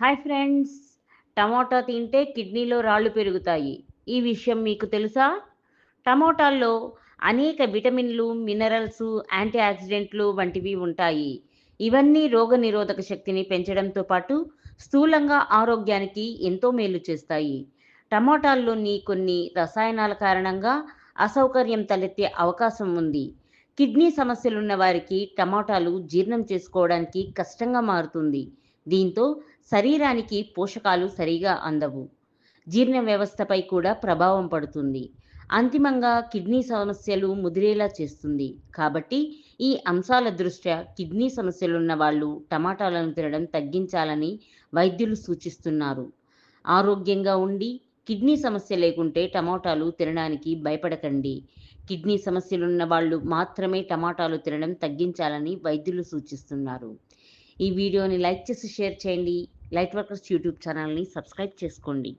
Hi friends. Tomato తింటే కిడ్నీలో రాళ్ళు పెరుగుతాయి. ఈ విషయం మీకు తెలుసా? టమోటాల్లో అనేక విటమిన్లు మినరల్స్ యాంటీ ఆక్సిడెంట్లు వంటివి ఉంటాయి. ఇవన్నీ రోగ నిరోధక శక్తిని పెంచడంతో పాటు స్థూలంగా ఆరోగ్యానికి ఎంతో మేలు చేస్తాయి. టమోటాల్లోని కొన్ని రసాయనాల కారణంగా అసౌకర్యం తలెత్తే అవకాశం ఉంది. కిడ్నీ సమస్యలున్న వారికి టమాటాలు జీర్ణం చేసుకోవడానికి కష్టంగా మారుతుంది. దీంతో శరీరానికి పోషకాలు సరిగా అందవు. జీర్ణ వ్యవస్థపై కూడా ప్రభావం పడుతుంది. అంతిమంగా కిడ్నీ సమస్యలు ముదిరేలా చేస్తుంది. కాబట్టి ఈ అంశాల దృష్ట్యా కిడ్నీ సమస్యలున్న వాళ్ళు టమాటాలను తినడం తగ్గించాలని వైద్యులు సూచిస్తున్నారు. ఆరోగ్యంగా ఉండి కిడ్నీ సమస్య లేకుంటే టమాటాలు తినడానికి భయపడకండి. కిడ్నీ సమస్యలున్న వాళ్ళు మాత్రమే టమాటాలు తినడం తగ్గించాలని వైద్యులు సూచిస్తున్నారు. ఈ వీడియోని లైక్ చేసి షేర్ చేయండి. లైట్ వర్కర్స్ యూట్యూబ్ ఛానల్ని సబ్స్క్రైబ్ చేసుకోండి.